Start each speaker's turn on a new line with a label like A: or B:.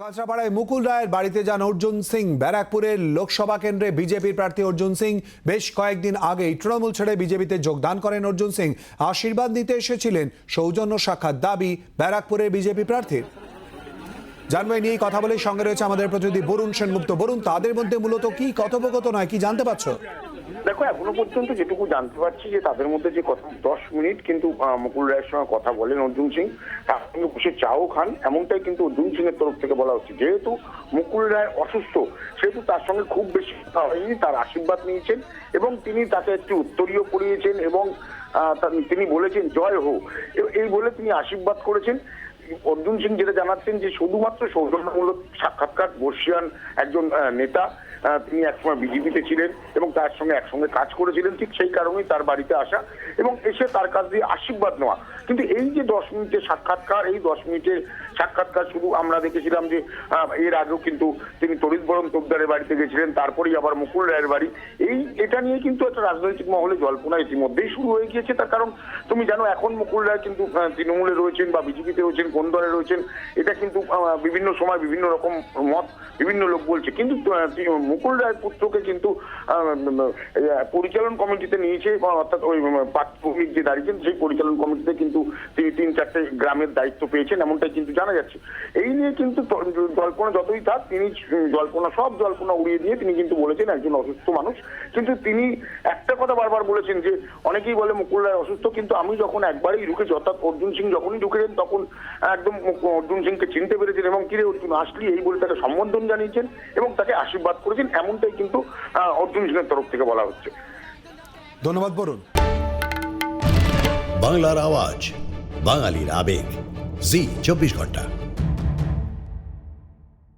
A: কাঁচরাপাড়ায় মুকুল রায়ের বাড়িতে যান অর্জুন সিং। ব্যারাকপুরের লোকসভা কেন্দ্রে বিজেপির প্রার্থী অর্জুন সিং। বেশ কয়েকদিন আগেই তৃণমূল ছেড়ে বিজেপিতে যোগদান করেন অর্জুন সিং। আশীর্বাদ নিতে এসেছিলেন সৌজন্য সাক্ষাৎ দাবি ব্যারাকপুরের বিজেপি প্রার্থীর। জানবাই নিয়ে কথা বলে সঙ্গে রয়েছে আমাদের প্রতিনিধি বরুণ সেনগুপ্ত। বরুণ, তাদের মধ্যে মূলত কি কথোপকথন হয়, কি জানতে পারছ?
B: দেখো, এখনও পর্যন্ত যেটুকু জানতে পারছি যে তাদের মধ্যে যে কথা, দশ মিনিট কিন্তু মুকুল রায়ের সঙ্গে কথা বলেন অর্জুন সিং, তার সঙ্গে বসে চাও খান। এমনটাই কিন্তু অর্জুন সিং এর তরফ থেকে বলা হচ্ছে। যেহেতু মুকুল রায় অসুস্থ, সেহেতু তার সঙ্গে খুব বেশি কথা হয়নি, তার আশীর্বাদ নিয়েছেন এবং তিনি তাকে একটি উত্তরীয় পড়িয়েছেন এবং তিনি বলেছেন, জয় হো এই বলে তিনি আশীর্বাদ করেছেন। অর্জুন সিং যেটা জানাচ্ছেন যে শুধুমাত্র সৌজন্যমূলক সাক্ষাৎকার বর্ষিয়ান একজন নেতা তিনি একসময় বিজেপিতে ছিলেন এবং তার সঙ্গে একসঙ্গে কাজ করেছিলেন, ঠিক সেই কারণেই তার বাড়িতে আসা এবং এসে তার কাছ দিয়ে আশীর্বাদ নেওয়া। কিন্তু এই যে দশ মিনিটের সাক্ষাৎকার, এই দশ মিনিটের সাক্ষাৎকার শুধু আমরা দেখেছিলাম যে এর আগেও কিন্তু তিনি তরিত বরণ তোকদারের বাড়িতে গেছিলেন, তারপরেই আবার মুকুল রায়ের বাড়ি। এই, এটা নিয়ে কিন্তু একটা রাজনৈতিক মহলে জল্পনা ইতিমধ্যেই শুরু হয়ে গিয়েছে, তার কারণ তুমি জানো, এখন মুকুল রায় কিন্তু তৃণমূলে রয়েছেন বা বিজেপিতে রয়েছেন, কোন দলে রয়েছেন, এটা কিন্তু বিভিন্ন সময় বিভিন্ন রকম মত, বিভিন্ন লোক বলছে। কিন্তু মুকুল রায়ের পুত্রকে কিন্তু পরিচালন কমিটিতে নিয়েছে অর্থাৎ ওই পাঠ্যভূমিক যে দাঁড়িয়েছেন, সেই পরিচালন কমিটিতে কিন্তু তিনি তিন চারটে গ্রামের দায়িত্ব পেয়েছেন, এমনটাই কিন্তু জানা যাচ্ছে। এই নিয়ে কিন্তু জল্পনা যতই থাক, তিনি জল্পনা, সব জল্পনা উড়িয়ে দিয়ে তিনি কিন্তু বলেছেন একজন অসুস্থ মানুষ। কিন্তু তিনি একটা কথা বারবার বলেছেন যে, অনেকেই বলে মুকুল রায় অসুস্থ, কিন্তু আমি যখন একবারই ঢুকেছি, অর্থাৎ অর্জুন সিং যখনই ঢুকেছেন তখন একদম অর্জুন সিংকে চিনতে পেরেছেন এবং কিরে অর্জুন, আসলি এই বলে তাকে সম্বোধন জানিয়েছেন এবং তাকে আশীর্বাদ করেছেন, এমনটাই কিন্তু অর্জুন সিং এর তরফ থেকে বলা হচ্ছে।
A: ধন্যবাদ, বরুণ।
C: বাংলার আওয়াজ, বাঙালির আবেগ। জি চব্বিশ ঘণ্টা।